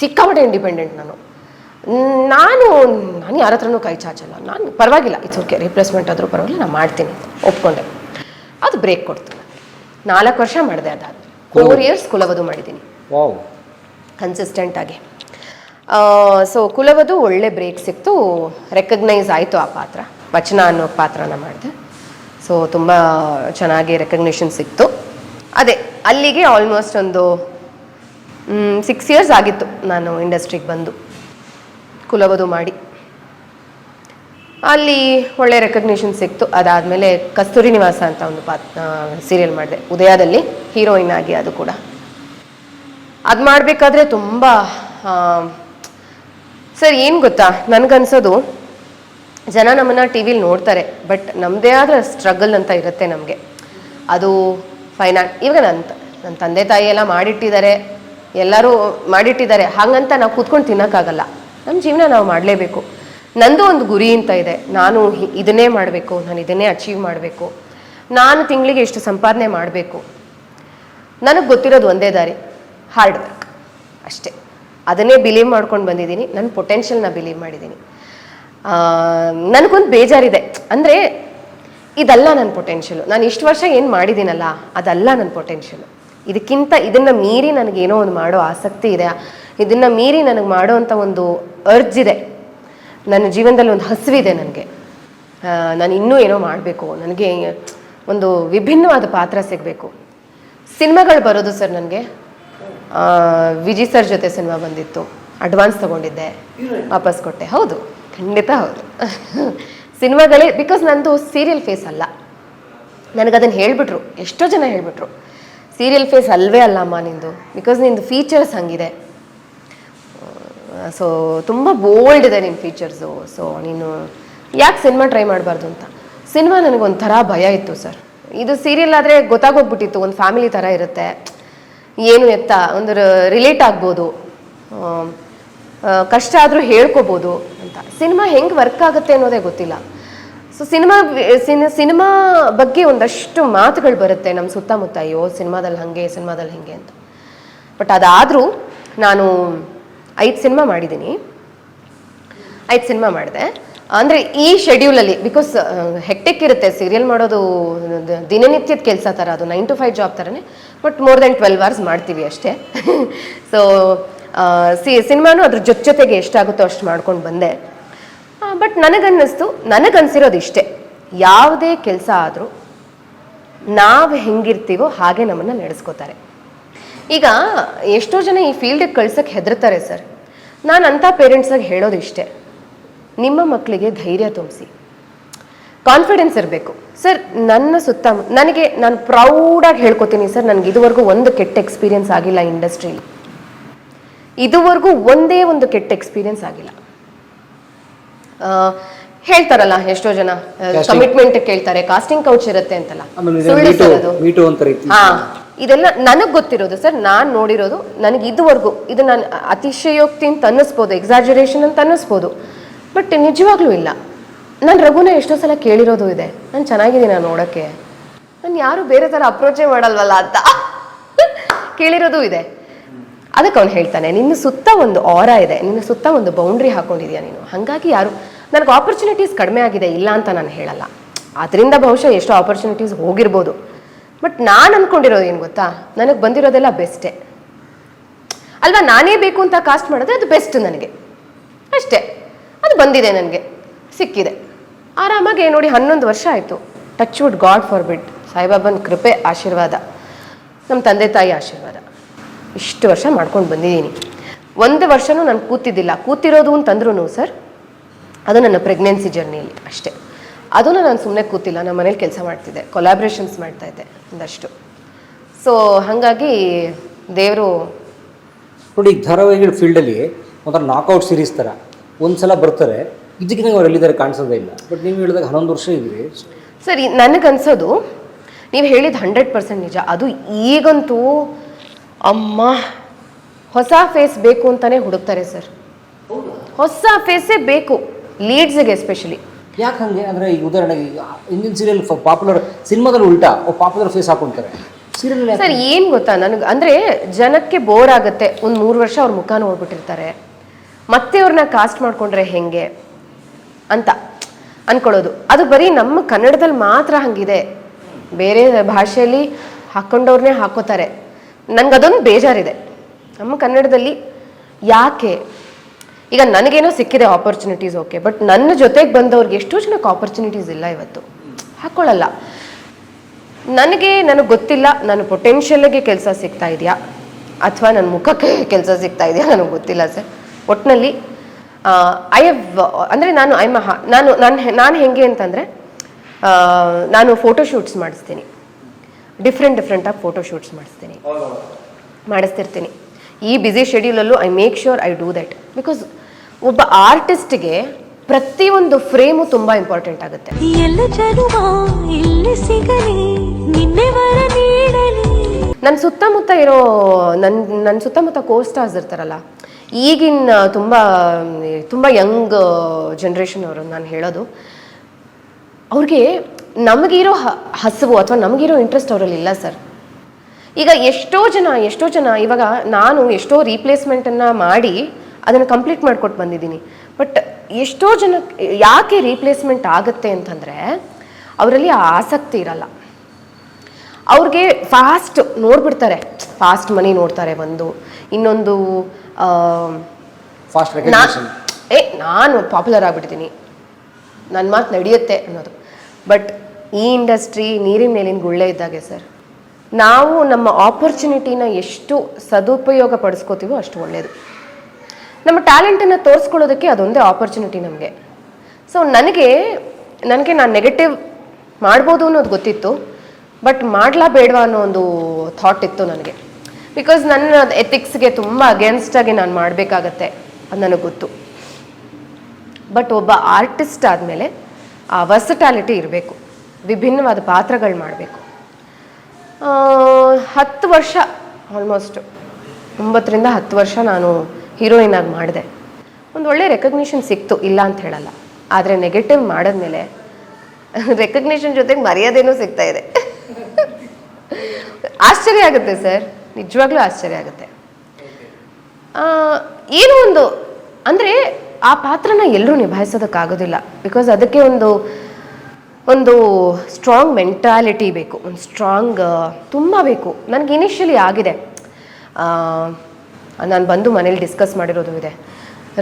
ಸಿಕ್ಕಾಪಟ್ಟೆ ಇಂಡಿಪೆಂಡೆಂಟ್ ನಾನು. ನಾನು ನಾನು ಯಾರ ಹತ್ರನೂ ಕೈ ಚಾಚಲ್ಲ ನಾನು ಪರವಾಗಿಲ್ಲ. ಇಟ್ಸ್ ಓಕೆ ರಿಪ್ಲೇಸ್ಮೆಂಟ್ ಆದರೂ ಪರವಾಗಿಲ್ಲ. ನಾನು ಮಾಡ್ತೀನಿ. ಒಪ್ಕೊಂಡೆ. ಅದು ಬ್ರೇಕ್ ಕೊಡ್ತು. ನಾಲ್ಕು ವರ್ಷ ಮಾಡಿದೆ ಅದಾದ ಫೋರ್ ಇಯರ್ಸ್ ಕುಲವಧು ಮಾಡಿದ್ದೀನಿ. ಕನ್ಸಿಸ್ಟೆಂಟ್ ಆಗಿ. ಸೊ ಕುಲವಧು ಒಳ್ಳೆ ಬ್ರೇಕ್ ಸಿಕ್ತು. ರೆಕಗ್ನೈಸ್ ಆಯಿತು ಆ ಪಾತ್ರ. ವಚನ ಅನ್ನೋ ಪಾತ್ರನ ಮಾಡಿದೆ. ಸೊ ತುಂಬ ಚೆನ್ನಾಗಿ ರೆಕಗ್ನಿಷನ್ ಸಿಕ್ತು. ಅದೇ ಅಲ್ಲಿಗೆ ಆಲ್ಮೋಸ್ಟ್ ಒಂದು ಸಿಕ್ಸ್ ಇಯರ್ಸ್ ಆಗಿತ್ತು ನಾನು ಇಂಡಸ್ಟ್ರಿಗೆ ಬಂದು. ಕುಲವಧು ಮಾಡಿ. ಅಲ್ಲಿ ಒಳ್ಳೆ ರೆಕಗ್ನಿಷನ್ ಸಿಕ್ತು. ಅದಾದಮೇಲೆ ಕಸ್ತೂರಿ ನಿವಾಸ ಅಂತ ಒಂದು ಪಾತ್ ಸೀರಿಯಲ್ ಮಾಡಿದೆ. ಉದಯದಲ್ಲಿ ಹೀರೋಯಿನ್ ಆಗಿ ಅದು ಕೂಡ. ಅದು ಮಾಡಬೇಕಾದ್ರೆ ತುಂಬ ಸರ್, ಏನು ಗೊತ್ತಾ? ನನಗನ್ಸೋದು, ಜನ ನಮ್ಮನ್ನು ಟಿ ವಿಲಿ ನೋಡ್ತಾರೆ ಬಟ್ ನಮ್ಮದೇ ಆದ ಸ್ಟ್ರಗಲ್ ಅಂತ ಇರುತ್ತೆ ನಮಗೆ. ಅದು ಫೈನಾನ್ ಇವಾಗ ನನ್ನ ನನ್ನ ತಂದೆ ತಾಯಿ ಎಲ್ಲ ಮಾಡಿಟ್ಟಿದ್ದಾರೆ. ಎಲ್ಲರೂ ಮಾಡಿಟ್ಟಿದ್ದಾರೆ. ಹಾಗಂತ ನಾವು ಕೂತ್ಕೊಂಡು ತಿನ್ನೋಕ್ಕಾಗಲ್ಲ. ನಮ್ಮ ಜೀವನ ನಾವು ಮಾಡಲೇಬೇಕು. ನಂದು ಒಂದು ಗುರಿ ಅಂತ ಇದೆ. ನಾನು ಇದನ್ನೇ ಮಾಡಬೇಕು. ನಾನು ಇದನ್ನೇ ಅಚೀವ್ ಮಾಡಬೇಕು. ನಾನು ತಿಂಗಳಿಗೆ ಎಷ್ಟು ಸಂಪಾದನೆ ಮಾಡಬೇಕು. ನನಗೆ ಗೊತ್ತಿರೋದು ಒಂದೇ ದಾರಿ. ಹಾರ್ಡ್ ವರ್ಕ್ ಅಷ್ಟೇ. ಅದನ್ನೇ ಬಿಲೀವ್ ಮಾಡ್ಕೊಂಡು ಬಂದಿದ್ದೀನಿ. ನನ್ನ ಪೊಟೆನ್ಷಿಯಲ್ನ ಬಿಲೀವ್ ಮಾಡಿದ್ದೀನಿ. ನನಗೊಂದು ಬೇಜಾರಿದೆ. ಅಂದರೆ ಇದಲ್ಲ ನನ್ನ ಪೊಟೆನ್ಷಿಯಲು ನಾನು ಇಷ್ಟು ವರ್ಷ ಏನು ಮಾಡಿದ್ದೀನಲ್ಲ, ಅದಲ್ಲ ನನ್ನ ಪೊಟೆನ್ಷಿಯಲು ಇದಕ್ಕಿಂತ ಇದನ್ನು ಮೀರಿ ನನಗೇನೋ ಒಂದು ಮಾಡೋ ಆಸಕ್ತಿ ಇದೆ. ಇದನ್ನು ಮೀರಿ ನನಗೆ ಮಾಡೋ ಅಂಥ ಒಂದು ಅರ್ಜ್ ಇದೆ ನನ್ನ ಜೀವನದಲ್ಲಿ ಒಂದು ಹಸಿವಿದೆ ನನಗೆ. ನಾನು ಇನ್ನೂ ಏನೋ ಮಾಡಬೇಕು. ನನಗೆ ಒಂದು ವಿಭಿನ್ನವಾದ ಪಾತ್ರ ಸಿಗಬೇಕು. ಸಿನಿಮಾಗಳು ಬರೋದು ಸರ್ ನನಗೆ. ವಿಜಿ ಸರ್ ಜೊತೆ ಸಿನಿಮಾ ಬಂದಿತ್ತು. ಅಡ್ವಾನ್ಸ್ ತಗೊಂಡಿದ್ದೆ. ವಾಪಸ್ ಕೊಟ್ಟೆ. ಹೌದು. ಖಂಡಿತ ಹೌದು. ಸಿನಿಮಾಗಳೇ ಬಿಕಾಸ್ ನಂದು ಸೀರಿಯಲ್ ಫೇಸ್ ಅಲ್ಲ. ನನಗದನ್ನು ಹೇಳಿಬಿಟ್ರು. ಎಷ್ಟೋ ಜನ ಹೇಳಿಬಿಟ್ರು. ಸೀರಿಯಲ್ ಫೇಸ್ ಅಲ್ವೇ ಅಲ್ಲ ಅಮ್ಮ ನಿಂದು. ಬಿಕಾಸ್ ನಿಂದು ಫೀಚರ್ಸ್ ಹಂಗಿದೆ. ಸೊ ತುಂಬ ಬೋಲ್ಡ್ ಇದೆ ನಿನ್ನ ಫೀಚರ್ಸು ಸೊ ನೀನು ಯಾಕೆ ಸಿನಿಮಾ ಟ್ರೈ ಮಾಡಬಾರ್ದು ಅಂತ? ಸಿನಿಮಾ ನನಗೊಂಥರ ಭಯ ಇತ್ತು ಸರ್. ಇದು ಸೀರಿಯಲ್ ಆದರೆ ಗೊತ್ತಾಗೋಗ್ಬಿಟ್ಟಿತ್ತು. ಒಂದು ಫ್ಯಾಮಿಲಿ ಥರ ಇರುತ್ತೆ. ಏನು ಎತ್ತ? ಒಂದು ರಿಲೇಟ್ ಆಗ್ಬೋದು. ಕಷ್ಟ ಆದರೂ ಹೇಳ್ಕೊಬೋದು ಅಂತ. ಸಿನಿಮಾ ಹೆಂಗೆ ವರ್ಕ್ ಆಗುತ್ತೆ ಅನ್ನೋದೇ ಗೊತ್ತಿಲ್ಲ. ಸೊ ಸಿನಿಮಾ ಸಿನಿಮಾ ಬಗ್ಗೆ ಒಂದಷ್ಟು ಮಾತುಗಳು ಬರುತ್ತೆ ನಮ್ಮ ಸುತ್ತಮುತ್ತ. ಅಯ್ಯೋ ಸಿನಿಮಾದಲ್ಲಿ ಹಾಗೆ ಸಿನಿಮಾದಲ್ಲಿ ಹಿಂಗೆ ಅಂತ. ಬಟ್ ಅದಾದರೂ ನಾನು ಐದು ಸಿನಿಮಾ ಮಾಡಿದ್ದೀನಿ. ಐದು ಸಿನಿಮಾ ಮಾಡಿದೆ. ಅಂದರೆ ಈ ಶೆಡ್ಯೂಲಲ್ಲಿ ಬಿಕಾಸ್ ಹೆಕ್ಟಿಕ್ ಇರುತ್ತೆ. ಸೀರಿಯಲ್ ಮಾಡೋದು ದಿನನಿತ್ಯದ ಕೆಲಸ ಥರ ಅದು ನೈನ್ ಟು ಫೈವ್ ಜಾಬ್ ಥರನೇ but more than twelve hours ಮಾಡ್ತೀವಿ ಅಷ್ಟೇ. <laughs> ಸೊ ಸಿ, ಸಿನಿಮಾನು ಅದ್ರ ಜೊತೆ ಜೊತೆಗೆ ಎಷ್ಟಾಗುತ್ತೋ ಅಷ್ಟು ಮಾಡ್ಕೊಂಡು ಬಂದೆ. ಬಟ್ ನನಗನ್ನಿಸ್ತು, ನನಗನ್ಸಿರೋದು ಇಷ್ಟೇ. ಯಾವುದೇ ಕೆಲಸ ಆದರೂ, ನಾವು ಹೆಂಗಿರ್ತೀವೋ ಹಾಗೆ ನಮ್ಮನ್ನು ನಡೆಸ್ಕೋತಾರೆ. ಈಗ ಎಷ್ಟೋ ಜನ ಈ ಫೀಲ್ಡಿಗೆ ಕಳ್ಸಕ್ಕೆ ಹೆದರ್ತಾರೆ ಸರ್. ನಾನು ಅಂಥ ಪೇರೆಂಟ್ಸಾಗಿ ಹೇಳೋದು ಇಷ್ಟೇ ನಿಮ್ಮ ಮಕ್ಕಳಿಗೆ ಧೈರ್ಯ ತುಂಬಿಸಿ. ಕಾನ್ಫಿಡೆನ್ಸ್ ಇರಬೇಕು. ಸರ್ ನನ್ನ ಸುತ್ತ ನನಗೆ ನಾನು ಪ್ರೌಡಾಗಿ ಹೇಳ್ಕೊತೀನಿ ಸರ್ ನನಗೆ ಇದುವರೆಗೂ ಒಂದು ಕೆಟ್ಟ ಎಕ್ಸ್ಪೀರಿಯನ್ಸ್ ಆಗಿಲ್ಲ ಇಂಡಸ್ಟ್ರೀಲಿ ಇದುವರೆಗೂ ಒಂದೇ ಒಂದು ಕೆಟ್ಟ ಎಕ್ಸ್ಪೀರಿಯನ್ಸ್ ಆಗಿಲ್ಲ. ಆ, ಹೇಳ್ತಾರಲ್ಲ ಎಷ್ಟೋ ಜನ. ಕಮಿಟ್ಮೆಂಟ್ ಕೇಳ್ತಾರೆ ಕಾಸ್ಟಿಂಗ್ ಕೌಚ್ ಇರುತ್ತೆ ಅಂತಲ್ಲ. ಇದೆಲ್ಲ ನನಗೆ ಗೊತ್ತಿರೋದು ಸರ್, ನಾನು ನೋಡಿರೋದು ನನಗೆ ಇದುವರೆಗೂ ಇದು ನಾನು ಅತಿಶಯೋಕ್ತಿ ಅಂತ ಅನ್ನಿಸ್ಬೋದು ಎಕ್ಸಾಜರೇಷನ್ ಅಂತ ಅನ್ನಿಸ್ಬೋದು. ಬಟ್ ನಿಜವಾಗ್ಲೂ ಇಲ್ಲ. ನಾನು ರಘುನ ಎಷ್ಟೋ ಸಲ ಕೇಳಿರೋದು ಇದೆ. ನಾನು ಚೆನ್ನಾಗಿದ್ದೀನಿ ನೋಡೋಕ್ಕೆ. ನಾನು ಯಾರು ಬೇರೆ ಥರ ಅಪ್ರೋಚೇ ಮಾಡಲ್ವಲ್ಲ ಅಂತ <laughs> ಕೇಳಿರೋದು ಇದೆ. ಅದಕ್ಕೆ ಅವ್ನು ಹೇಳ್ತಾನೆ, ನಿನ್ನ ಸುತ್ತ ಒಂದು ಆರ ಇದೆ, ನಿನ್ನ ಸುತ್ತ ಒಂದು ಬೌಂಡ್ರಿ ಹಾಕೊಂಡಿದ್ಯಾ ನೀನು? ಹಾಗಾಗಿ ಯಾರು, ನನಗೆ ಆಪರ್ಚುನಿಟೀಸ್ ಕಡಿಮೆ ಆಗಿದೆ, ಇಲ್ಲ ಅಂತ ನಾನು ಹೇಳಲ್ಲ. ಅದರಿಂದ ಬಹುಶಃ ಎಷ್ಟೋ ಆಪರ್ಚುನಿಟೀಸ್ ಹೋಗಿರ್ಬೋದು. ಬಟ್ ನಾನು ಅನ್ಕೊಂಡಿರೋದು ಏನು ಗೊತ್ತಾ? ನನಗೆ ಬಂದಿರೋದೆಲ್ಲ ಬೆಸ್ಟೇ. ಅಲ್ವಾ, ನಾನೇ ಬೇಕು ಅಂತ ಕಾಸ್ಟ್ ಮಾಡಿದ್ರೆ ಅದು ಬೆಸ್ಟ್ ನನಗೆ. ಅಷ್ಟೇ. ಅದು ಬಂದಿದೆ ನನಗೆ. ಸಿಕ್ಕಿದೆ. ಆರಾಮಾಗಿ ನೋಡಿ ಹನ್ನೊಂದು ವರ್ಷ ಆಯಿತು. ಟಚ್ ವುಡ್ ಗಾಡ್ ಫಾರ್ ಬಿಡ್ ಸಾಯಿಬಾಬನ ಕೃಪೆ, ಆಶೀರ್ವಾದ. ನಮ್ಮ ತಂದೆ ತಾಯಿ ಆಶೀರ್ವಾದ. ಇಷ್ಟು ವರ್ಷ ಮಾಡ್ಕೊಂಡು ಬಂದಿದ್ದೀನಿ. ಒಂದು ವರ್ಷವೂ ನಾನು ಕೂತಿದ್ದಿಲ್ಲ. ಕೂತಿರೋದು ಅಂತಂದ್ರೂ ಸರ್, ಅದು ನನ್ನ ಪ್ರೆಗ್ನೆನ್ಸಿ ಜರ್ನಿಯಲ್ಲಿ ಅಷ್ಟೇ. ಅದನ್ನು ನಾನು ಸುಮ್ಮನೆ ಕೂತಿಲ್ಲ ನಮ್ಮ ಮನೇಲಿ ಕೆಲಸ ಮಾಡ್ತಿದ್ದೆ ಕೊಲಾಬ್ರೇಷನ್ಸ್ ಮಾಡ್ತಾ ಇದ್ದೆ ಒಂದಷ್ಟು. ಸೊ ಹಾಗಾಗಿ ದೇವರು ನೋಡಿ ಈಗ ಧಾರಾವಾಹಿಗಳ ಫೀಲ್ಡಲ್ಲಿ ಒಂಥರ ನಾಕೌಟ್ ಸೀರೀಸ್ ಥರ ಒಂದ್ಸಲ ಬರ್ತಾರೆ ಇದಕ್ಕಿಂತ ಅವ್ರು ಎಲ್ಲಿದ್ದಾರೆ ಕಾಣಿಸೋದೇ ಇಲ್ಲ. ಬಟ್ ನೀವು ಹೇಳಿದಾಗ ಹನ್ನೊಂದು ವರ್ಷ ಇದ್ರಿ ಸರಿ ನನಗನ್ಸೋದು ನೀವು ಹೇಳಿದ ಹಂಡ್ರೆಡ್ ಪರ್ಸೆಂಟ್ ನಿಜ. ಅದು ಈಗಂತೂ ಅಮ್ಮ ಹೊಸ ಫೇಸ್ ಬೇಕು ಅಂತಾನೆ ಹುಡುಕ್ತಾರೆ ಸರ್. ಹೊಸ ಫೇಸೇ ಬೇಕು ಲೀಡ್ಸ್ಗೆ ಎಸ್ಪೆಷಲಿ ಯಾಕೆ ಹಂಗೆ ಅಂದರೆ ಈಗ ಉದಾಹರಣೆಗೆ ಈಗ ಹಿಂದಿನ ಸೀರಿಯಲ್ ಪಾಪ್ಯುಲರ್ ಸಿನಿಮಾದಲ್ಲಿ ಉಲ್ಟಾ ಪಾಪ್ಯುಲರ್ ಫೇಸ್ ಹಾಕೊಂತಾರೆ. ಸೀರಿಯಲ್ ಸರ್, ಏನು ಗೊತ್ತಾ ನನಗೆ? ಅಂದರೆ ಜನಕ್ಕೆ ಬೋರ್ ಆಗುತ್ತೆ. ಒಂದು ಮೂರು ವರ್ಷ ಅವ್ರ ಮುಖ ನೋಡ್ಬಿಟ್ಟಿರ್ತಾರೆ. ಮತ್ತೆ ಅವ್ರನ್ನ ಕಾಸ್ಟ್ ಮಾಡ್ಕೊಂಡ್ರೆ ಹೆಂಗೆ ಅಂತ ಅನ್ಕೊಳ್ಳೋದು. ಅದು ಬರೀ ನಮ್ಮ ಕನ್ನಡದಲ್ಲಿ ಮಾತ್ರ ಹಂಗಿದೆ. ಬೇರೆ ಭಾಷೆಯಲ್ಲಿ ಹಾಕ್ಕೊಂಡವ್ರನ್ನೇ ಹಾಕೋತಾರೆ. ನನಗದೊಂದು ಬೇಜಾರಿದೆ. ನಮ್ಮ ಕನ್ನಡದಲ್ಲಿ ಯಾಕೆ ಈಗ ನನಗೇನೋ ಸಿಕ್ಕಿದೆ ಆಪರ್ಚುನಿಟೀಸ್ ಓಕೆ ಬಟ್ ನನ್ನ ಜೊತೆಗೆ ಬಂದವ್ರಿಗೆ ಎಷ್ಟೋ ಜನಕ್ಕೆ ಆಪರ್ಚುನಿಟೀಸ್ ಇಲ್ಲ ಇವತ್ತು. ಹಾಕ್ಕೊಳ್ಳಲ್ಲ ನನಗೆ ನನಗೆ ಗೊತ್ತಿಲ್ಲ ನನ್ನ ಪೊಟೆನ್ಷಿಯಲ್ಗೆ ಕೆಲಸ ಸಿಗ್ತಾ ಇದೆಯಾ? ಅಥವಾ ನನ್ನ ಮುಖಕ್ಕೆ ಕೆಲಸ ಸಿಗ್ತಾ ಇದೆಯಾ? ನನಗೆ ಗೊತ್ತಿಲ್ಲ ಸರ್. ಒಟ್ಟಿನಲ್ಲಿ ಐ ಹ್ಯಾವ್ ಅಂದರೆ ನಾನು ಐ ಮಹ ನಾನು ನಾನು ನಾನು ಹೆಂಗೆ ಅಂತಂದರೆ ನಾನು ಫೋಟೋಶೂಟ್ಸ್ ಮಾಡಿಸ್ತೀನಿ. ಡಿಫ್ರೆಂಟ್ ಡಿಫ್ರೆಂಟಾಗಿ ಫೋಟೋಶೂಟ್ಸ್ ಮಾಡಿಸ್ತೀನಿ. ಮಾಡಿಸ್ತಿರ್ತೀನಿ. ಈ busy ಶೆಡ್ಯೂಲಲ್ಲೂ I make sure I do that because ಒಬ್ಬ ಆರ್ಟಿಸ್ಟ್ಗೆ ಪ್ರತಿಯೊಂದು ಫ್ರೇಮು ತುಂಬ ಇಂಪಾರ್ಟೆಂಟ್ ಆಗುತ್ತೆ. ಎಲ್ಲ ಜನುಮ ಇಲ್ಲಿ ಸಿಗಲಿ ನಿನ್ನೆ ವರ ನೀಡಲಿ. ನನ್ನ ಸುತ್ತಮುತ್ತ ಇರೋ ನನ್ನ ನನ್ನ ಸುತ್ತಮುತ್ತ ಕೋ ಸ್ಟಾರ್ಸ್ ಇರ್ತಾರಲ್ಲ ಈಗಿನ ತುಂಬ ತುಂಬ ಯಂಗ್ ಜನ್ರೇಷನ್ ಅವರು ನಾನು ಹೇಳೋದು ಅವ್ರಿಗೆ ನಮಗಿರೋ ಹಸಿವು ಅಥವಾ ನಮಗಿರೋ ಇಂಟ್ರೆಸ್ಟ್ ಅವರಲ್ಲಿ ಇಲ್ಲ ಸರ್ ಈಗ ಎಷ್ಟೋ ಜನ ಎಷ್ಟೋ ಜನ ಇವಾಗ ನಾನು ಎಷ್ಟೋ ರೀಪ್ಲೇಸ್ಮೆಂಟನ್ನು ಮಾಡಿ ಅದನ್ನು ಕಂಪ್ಲೀಟ್ ಮಾಡಿಕೊಟ್ಟು ಬಂದಿದ್ದೀನಿ. ಬಟ್ ಎಷ್ಟೋ ಜನ ಯಾಕೆ ರೀಪ್ಲೇಸ್ಮೆಂಟ್ ಆಗುತ್ತೆ ಅಂತಂದರೆ ಅವರಲ್ಲಿ ಆ ಆಸಕ್ತಿ ಇರಲ್ಲ. ಅವ್ರಿಗೆ ಫಾಸ್ಟ್ ನೋಡ್ಬಿಡ್ತಾರೆ. ಫಾಸ್ಟ್ ಮನಿ ನೋಡ್ತಾರೆ ಒಂದು ಇನ್ನೊಂದು ಏ ನಾನು ಪಾಪ್ಯುಲರ್ ಆಗಿಬಿಡ್ತೀನಿ ನನ್ನ ಮಾತು ನಡೆಯುತ್ತೆ ಅನ್ನೋದು. ಬಟ್ ಈ ಇಂಡಸ್ಟ್ರಿ ನೀರಿನ ಮೇಲಿನ ಗುಳ್ಳೆ ಇದ್ದಾಗೆ ಸರ್ ನಾವು ನಮ್ಮ ಆಪರ್ಚುನಿಟಿನ ಎಷ್ಟು ಸದುಪಯೋಗ ಪಡಿಸ್ಕೋತೀವೋ ಅಷ್ಟು ಒಳ್ಳೆಯದು ನಮ್ಮ ಟ್ಯಾಲೆಂಟನ್ನು ತೋರಿಸ್ಕೊಳ್ಳೋದಕ್ಕೆ ಅದೊಂದೇ ಆಪರ್ಚುನಿಟಿ ನಮಗೆ. ಸೊ ನನಗೆ ನನಗೆ ನಾನು ನೆಗೆಟಿವ್ ಮಾಡ್ಬೋದು ಅನ್ನೋದು ಗೊತ್ತಿತ್ತು ಬಟ್ ಮಾಡ್ಲಾ ಬೇಡವಾ ಅನ್ನೋ ಒಂದು ಥಾಟ್ ಇತ್ತು ನನಗೆ. ಬಿಕಾಸ್ ನನ್ನ ಎಥಿಕ್ಸ್ಗೆ ತುಂಬ ಅಗೇನ್ಸ್ಟಾಗಿ ನಾನು ಮಾಡಬೇಕಾಗತ್ತೆ ಅದು ನನಗೆ ಗೊತ್ತು. ಬಟ್ ಒಬ್ಬ ಆರ್ಟಿಸ್ಟ್ ಆದಮೇಲೆ ಆ ವರ್ಸಟಾಲಿಟಿ ಇರಬೇಕು. ವಿಭಿನ್ನವಾದ ಪಾತ್ರಗಳು ಮಾಡಬೇಕು. ಹತ್ತು ವರ್ಷ ಆಲ್ಮೋಸ್ಟ್ ಒಂಬತ್ತರಿಂದ ಹತ್ತು ವರ್ಷ ನಾನು ಹೀರೋಯಿನ್ ಆಗಿ ಮಾಡಿದೆ. ಒಂದು ಒಳ್ಳೆ ರೆಕಗ್ನಿಷನ್ ಸಿಕ್ತು, ಇಲ್ಲ ಅಂತ ಹೇಳಲ್ಲ. ಆದರೆ ನೆಗೆಟಿವ್ ಮಾಡಿದ್ಮೇಲೆ <laughs> ರೆಕಗ್ನಿಷನ್ ಜೊತೆಗೆ ಮರ್ಯಾದೆನೂ ಸಿಗ್ತಾ ಇದೆ. <laughs> ಆಶ್ಚರ್ಯ ಆಗುತ್ತೆ ಸರ್, ನಿಜವಾಗ್ಲೂ ಆಶ್ಚರ್ಯ ಆಗುತ್ತೆ. ಏನೋ ಒಂದು, ಅಂದರೆ ಆ ಪಾತ್ರನ ಎಲ್ಲರೂ ನಿಭಾಯಿಸೋದಕ್ಕಾಗೋದಿಲ್ಲ. ಬಿಕಾಸ್ ಅದಕ್ಕೆ ಒಂದು ಒಂದು ಸ್ಟ್ರಾಂಗ್ ಮೆಂಟಾಲಿಟಿ ಬೇಕು, ಒಂದು ಸ್ಟ್ರಾಂಗ್ ತುಂಬ ಬೇಕು. ನನಗೆ ಇನಿಷಿಯಲಿ ಆಗಿದೆ. ನಾನು ಬಂದು ಮನೇಲಿ ಡಿಸ್ಕಸ್ ಮಾಡಿರೋದು ಇದೆ.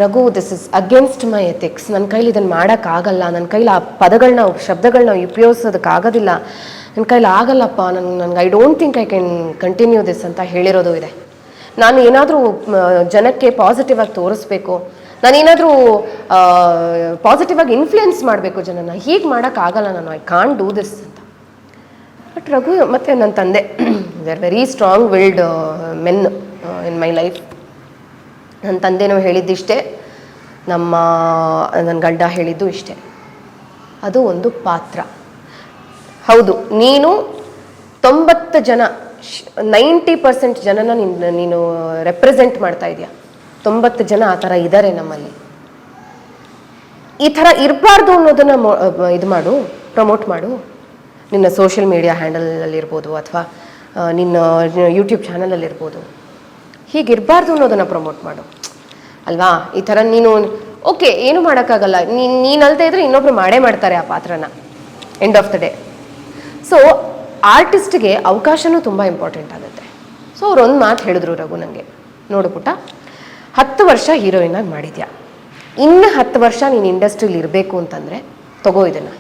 Raghu this is against my ethics ನನ್ನ ಕೈಲಿ ಇದನ್ನು ಮಾಡೋಕ್ಕಾಗಲ್ಲ ನನ್ನ ಕೈಲಿ ಆ ಪದಗಳನ್ನ ಶಬ್ದಗಳನ್ನ ಉಪಯೋಗಿಸೋದಕ್ಕಾಗೋದಿಲ್ಲ ನನ್ನ ಕೈಲಿ ಆಗಲ್ಲಪ್ಪ. ನನ್ಗೆ ನನಗೆ I don't think I can continue this ಅಂತ ಹೇಳಿರೋದು ಇದೆ. ನಾನು ಏನಾದರೂ ಜನಕ್ಕೆ ಪಾಸಿಟಿವ್ ಆಗಿ ತೋರಿಸ್ಬೇಕು. ನಾನೇನಾದರೂ ಪಾಸಿಟಿವ್ ಆಗಿ ಇನ್ಫ್ಲುಯೆನ್ಸ್ ಮಾಡಬೇಕು ಜನನ, ಹೀಗೆ ಮಾಡೋಕ್ಕಾಗಲ್ಲ ನಾನು ಐ ಕಾನ್ ಡೂ ದಿಸ್ ಅಂತ. ಬಟ್ ರಘು ಮತ್ತು ನನ್ನ ತಂದೆ they are very strong willed men in my life ನನ್ನ ತಂದೆನೂ ಹೇಳಿದ್ದಿಷ್ಟೇ, ನಮ್ಮ ನನ್ನ ಗಂಡ ಹೇಳಿದ್ದು ಇಷ್ಟೇ. ಅದು ಒಂದು ಪಾತ್ರ. ಹೌದು, ನೀನು ತೊಂಬತ್ತು ಜನ ನೈಂಟಿ ಪರ್ಸೆಂಟ್ ಜನನ ನೀನು ನೀನು ರೆಪ್ರೆಸೆಂಟ್ ಮಾಡ್ತಾ ಇದೆಯಾ. ತೊಂಬತ್ತು ಜನ ಆ ಥರ ಇದ್ದಾರೆ ನಮ್ಮಲ್ಲಿ. ಈ ಥರ ಇರಬಾರ್ದು ಅನ್ನೋದನ್ನ ಇದು ಮಾಡು ಪ್ರಮೋಟ್ ಮಾಡು. ನಿನ್ನ ಸೋಷಿಯಲ್ ಮೀಡಿಯಾ ಹ್ಯಾಂಡಲಲ್ಲಿರ್ಬೋದು ಅಥವಾ ನಿನ್ನ ಯೂಟ್ಯೂಬ್ ಚಾನಲಲ್ಲಿರ್ಬೋದು ಹೀಗಿರಬಾರ್ದು ಅನ್ನೋದನ್ನು ಪ್ರಮೋಟ್ ಮಾಡು. ಅಲ್ವಾ? ಈ ಥರ ನೀನು ಓಕೆ ಏನು ಮಾಡೋಕ್ಕಾಗಲ್ಲ. ನೀನು ನೀನಲ್ದೇ ಇದ್ರೆ ಇನ್ನೊಬ್ರು ಮಾಡೇ ಮಾಡ್ತಾರೆ ಆ ಪಾತ್ರನ. End of the day so ಆರ್ಟಿಸ್ಟ್ಗೆ ಅವಕಾಶನೂ ತುಂಬ ಇಂಪಾರ್ಟೆಂಟ್ ಆಗುತ್ತೆ. ಸೊ ಅವ್ರು ಒಂದು ಮಾತು ಹೇಳಿದ್ರು ರಘು ನನಗೆ ನೋಡು ಪುಟ್ಟ. ಹತ್ತು ವರ್ಷ ಹೀರೋಯಿನ್ ಆಗಿ ಮಾಡಿದ್ಯಾ? ಇನ್ನು ಹತ್ತು ವರ್ಷ ನೀನು ಇಂಡಸ್ಟ್ರೀಲಿ ಇರಬೇಕು ಅಂತಂದರೆ ತಗೋ ಇದನ್ನು.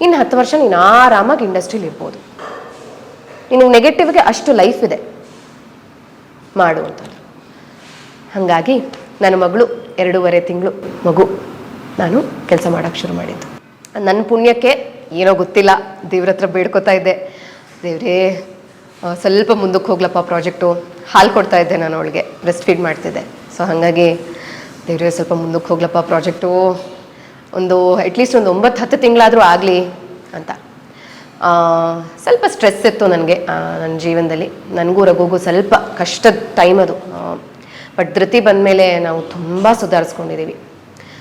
ಇನ್ನು ಹತ್ತು ವರ್ಷ ನೀನು ಆರಾಮಾಗಿ ಇಂಡಸ್ಟ್ರೀಲಿ ಇರ್ಬೋದು. ನಿನಗೆ ನೆಗೆಟಿವ್ಗೆ ಅಷ್ಟು ಲೈಫ್ ಇದೆ. ಮಾಡು ಅಂತಂದ್ರು. ಹಾಗಾಗಿ ನನ್ನ ಮಗಳು ಎರಡೂವರೆ ತಿಂಗಳು ಮಗು. ನಾನು ಕೆಲಸ ಮಾಡೋಕ್ಕೆ ಶುರು ಮಾಡಿದ್ದು. ನನ್ನ ಪುಣ್ಯಕ್ಕೆ ಏನೋ ಗೊತ್ತಿಲ್ಲ. ದೇವ್ರ ಹತ್ರ ಬೇಡ್ಕೋತಾ ಇದ್ದೆ. ದೇವ್ರೇ ಸ್ವಲ್ಪ ಮುಂದಕ್ಕೆ ಹೋಗ್ಲಪ್ಪ ಪ್ರಾಜೆಕ್ಟು. ಹಾಲು ಕೊಡ್ತಾ ಇದ್ದೆ ನಾನು ಅವಳಿಗೆ. ಬ್ರೆಸ್ಟ್ ಫೀಡ್ ಮಾಡ್ತಿದ್ದೆ. ಸೊ ಹಾಗಾಗಿ ದೇವ್ರೇ ಸ್ವಲ್ಪ ಮುಂದಕ್ಕೆ ಹೋಗ್ಲಪ್ಪ ಪ್ರಾಜೆಕ್ಟು. ಒಂದು ಅಟ್ಲೀಸ್ಟ್ ಒಂದು ಒಂಬತ್ತು ಹತ್ತು ತಿಂಗಳಾದರೂ ಆಗಲಿ ಅಂತ. ಸ್ವಲ್ಪ ಸ್ಟ್ರೆಸ್ ಇತ್ತು ನನಗೆ ನನ್ನ ಜೀವನದಲ್ಲಿ. ನನಗೂ ರಘುಗೂ ಸ್ವಲ್ಪ ಕಷ್ಟದ ಟೈಮ್ ಅದು. ಬಟ್ ಧೃತಿ ಬಂದಮೇಲೆ ನಾವು ತುಂಬ ಸುಧಾರಿಸ್ಕೊಂಡಿದ್ದೀವಿ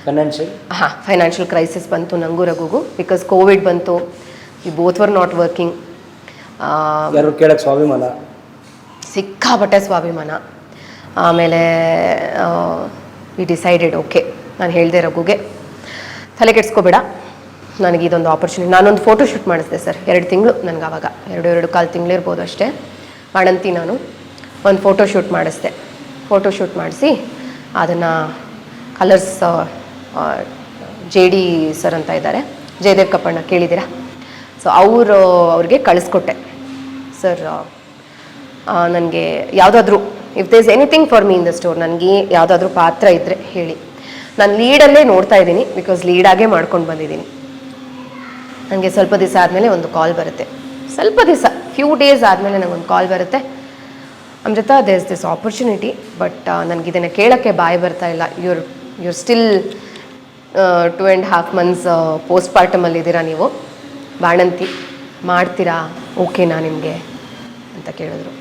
ಫೈನಾನ್ಷಿಯಲ್ ಹಾಂ ಫೈನಾನ್ಷಿಯಲ್ ಕ್ರೈಸಿಸ್ ಬಂತು ನನಗೂ ರಘುಗೂ. ಬಿಕಾಸ್ ಕೋವಿಡ್ ಬಂತು ಈ ಬೋತ್ ವರ್ ನಾಟ್ ವರ್ಕಿಂಗ್ ಯಾರು ಕೇಳಕ್ಕೆ ಸ್ವಾಭಿಮಾನ? ಸಿಕ್ಕಾಪಟ್ಟೆ ಸ್ವಾಭಿಮಾನ. ಆಮೇಲೆ ವಿ ಡಿಸೈಡೆಡ್ ಓಕೆ ನಾನು ಹೇಳಿದೆ ರಘುಗೆ ತಲೆ ಕೆಡ್ಸ್ಕೋಬೇಡ ನನಗೆ ಇದೊಂದು ಆಪರ್ಚುನಿಟಿ ನಾನೊಂದು ಫೋಟೋ ಶೂಟ್ ಮಾಡಿಸಿದೆ ಸರ್ ಎರಡು ತಿಂಗಳು ನನಗೆ ಆವಾಗ ಎರಡು ಎರಡು ಕಾಲು ತಿಂಗಳಿರ್ಬೋದು ಅಷ್ಟೇ. ಮಾಡಂತಿ ನಾನು ಒಂದು ಫೋಟೋ ಶೂಟ್ ಮಾಡಿಸ್ದೆ. ಫೋಟೋ ಶೂಟ್ ಮಾಡಿಸಿ ಅದನ್ನು ಕಲರ್ಸ್ ಜೆ ಡಿ ಸರ್ ಅಂತ ಇದ್ದಾರೆ. ಜಯದೇವ್ ಕಪ್ಪಣ್ಣ ಕೇಳಿದ್ದೀರಾ? ಸೊ ಅವರು ಅವ್ರಿಗೆ ಕಳಿಸ್ಕೊಟ್ಟೆ. ಸರ್ ನನಗೆ ಯಾವುದಾದ್ರೂ if there's anything for me in the store ನನಗೆ ಯಾವುದಾದ್ರೂ ಪಾತ್ರ ಇದ್ದರೆ ಹೇಳಿ. ನಾನು ಲೀಡಲ್ಲೇ ನೋಡ್ತಾ ಇದ್ದೀನಿ ಬಿಕಾಸ್ ಲೀಡಾಗೇ ಮಾಡ್ಕೊಂಡು ಬಂದಿದ್ದೀನಿ. ನನಗೆ ಸ್ವಲ್ಪ ದಿವಸ ಆದಮೇಲೆ ಒಂದು ಕಾಲ್ ಬರುತ್ತೆ. ಸ್ವಲ್ಪ ದಿವಸ ಫ್ಯೂ ಡೇಸ್ ಆದಮೇಲೆ ನನಗೊಂದು ಕಾಲ್ ಬರುತ್ತೆ. Amrita does this opportunity but ನನಗೆ ಇದನ್ನು ಕೇಳೋಕ್ಕೆ ಬಾಯಿ ಬರ್ತಾ ಇಲ್ಲ. You're you're still two and half months post ಪಾರ್ಟಮಲ್ಲಿ ಇದ್ದೀರಾ ನೀವು? ಬಾಣಂತಿ, ಮಾಡ್ತೀರಾ? ಓಕೆನಾ ನಿಮಗೆ, ಅಂತ ಕೇಳಿದ್ರು.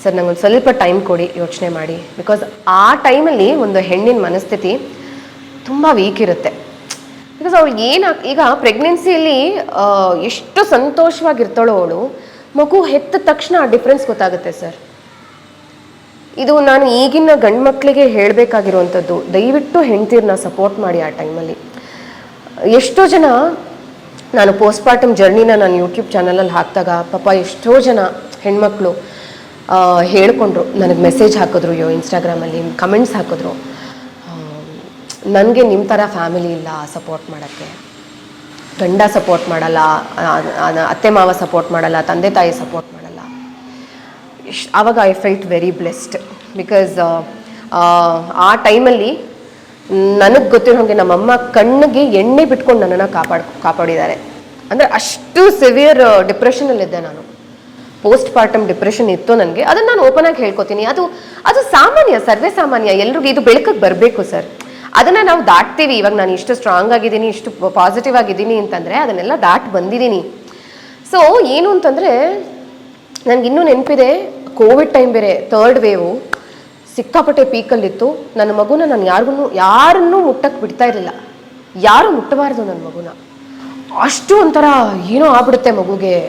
ಸರ್, ನಂಗೊಂದು ಸ್ವಲ್ಪ ಟೈಮ್ ಕೊಡಿ, ಯೋಚನೆ ಮಾಡಿ. ಬಿಕಾಸ್ ಆ ಟೈಮಲ್ಲಿ ಒಂದು ಹೆಣ್ಣಿನ ಮನಸ್ಥಿತಿ ತುಂಬ ವೀಕ್ ಇರುತ್ತೆ. ಬಿಕಾಸ್ ಅವಳು ಏನು, ಈಗ ಪ್ರೆಗ್ನೆನ್ಸಿಯಲ್ಲಿ ಎಷ್ಟು ಸಂತೋಷವಾಗಿರ್ತಾಳೋ ಅವಳು, ಮಗು ಹೆತ್ತ ತಕ್ಷಣ ಆ ಡಿಫ್ರೆನ್ಸ್ ಗೊತ್ತಾಗುತ್ತೆ, ಸರ್. ಇದು ನಾನು ಈಗಿನ ಗಂಡು ಮಕ್ಕಳಿಗೆ ಹೇಳಬೇಕಾಗಿರುವಂಥದ್ದು. ದಯವಿಟ್ಟು ಹೆಂಡ್ತೀರನ್ನ ಸಪೋರ್ಟ್ ಮಾಡಿ ಆ ಟೈಮಲ್ಲಿ ಎಷ್ಟೋ ಜನ ನಾನು ಪೋಸ್ಟ್ಮಾರ್ಟಮ್ ಜರ್ನಿನ ನಾನು ಯೂಟ್ಯೂಬ್ ಚಾನಲಲ್ಲಿ ಹಾಕಿದಾಗ ಪಾಪ ಎಷ್ಟೋ ಜನ ಹೆಣ್ಮಕ್ಳು ಹೇಳಿಕೊಂಡ್ರು, ನನಗೆ ಮೆಸೇಜ್ ಹಾಕಿದ್ರು ಯೋ ಇನ್ಸ್ಟಾಗ್ರಾಮಲ್ಲಿ ಕಮೆಂಟ್ಸ್ ಹಾಕಿದ್ರು. ನನಗೆ ನಿಮ್ಮ ಥರ ಫ್ಯಾಮಿಲಿ ಇಲ್ಲ ಸಪೋರ್ಟ್ ಮಾಡೋಕ್ಕೆ. ಗಂಡ ಸಪೋರ್ಟ್ ಮಾಡಲ್ಲ ಅತ್ತೆ ಮಾವ ಸಪೋರ್ಟ್ ಮಾಡಲ್ಲ, ತಂದೆ ತಾಯಿ ಸಪೋರ್ಟ್ ಮಾಡಲ್ಲ. ಆವಾಗ I felt very blessed because ಆ ಟೈಮಲ್ಲಿ ನನಗೆ ಗೊತ್ತಿರೋ ಹಾಗೆ ನಮ್ಮಮ್ಮ ಕಣ್ಣಿಗೆ ಎಣ್ಣೆ ಬಿಟ್ಕೊಂಡು ನನ್ನನ್ನು ಕಾಪಾಡ್, ಕಾಪಾಡಿದ್ದಾರೆ. ಅಂದರೆ ಅಷ್ಟು ಸಿವಿಯರ್ ಡಿಪ್ರೆಷನಲ್ಲಿದ್ದೆ ನಾನು. ಪೋಸ್ಟ್ ಪಾರ್ಟಮ್ ಡಿಪ್ರೆಷನ್ ಇತ್ತು ನನಗೆ. ಅದನ್ನು ನಾನು ಓಪನ್ ಆಗಿ ಹೇಳ್ಕೊತೀನಿ. ಅದು ಅದು ಸಾಮಾನ್ಯ, ಸರ್ವೇ ಸಾಮಾನ್ಯ. ಎಲ್ರಿಗೂ ಇದು ಬೆಳಕಿಗೆ ಬರಬೇಕು ಸರ್. ಅದನ್ನು ನಾವು ದಾಟ್ತೀವಿ. ಇವಾಗ ನಾನು ಇಷ್ಟು ಸ್ಟ್ರಾಂಗ್ ಆಗಿದ್ದೀನಿ, ಇಷ್ಟು ಪಾಸಿಟಿವ್ ಆಗಿದ್ದೀನಿ ಅಂತಂದರೆ ಅದನ್ನೆಲ್ಲ ದಾಟ್ ಬಂದಿದ್ದೀನಿ. ಸೊ ಏನು ಅಂತಂದರೆ ನನಗಿನ್ನೂ ನೆನಪಿದೆ ಕೋವಿಡ್ ಟೈಮ್ ಬೇರೆ ಥರ್ಡ್ ವೇವು ಸಿಕ್ಕಾಪಟ್ಟೆ ಪೀಕಲ್ಲಿತ್ತು. ನನ್ನ ಮಗುನ ನಾನು ಯಾರಿಗೂ ಯಾರನ್ನೂ ಮುಟ್ಟಕ್ಕೆ ಬಿಡ್ತಾ ಇರಲಿಲ್ಲ. ಯಾರು ಮುಟ್ಟಬಾರ್ದು ನನ್ನ ಮಗುನ. ಅಷ್ಟು ಒಂಥರ ಏನೋ ಆಗ್ಬಿಡುತ್ತೆ ಮಗುಗೆ.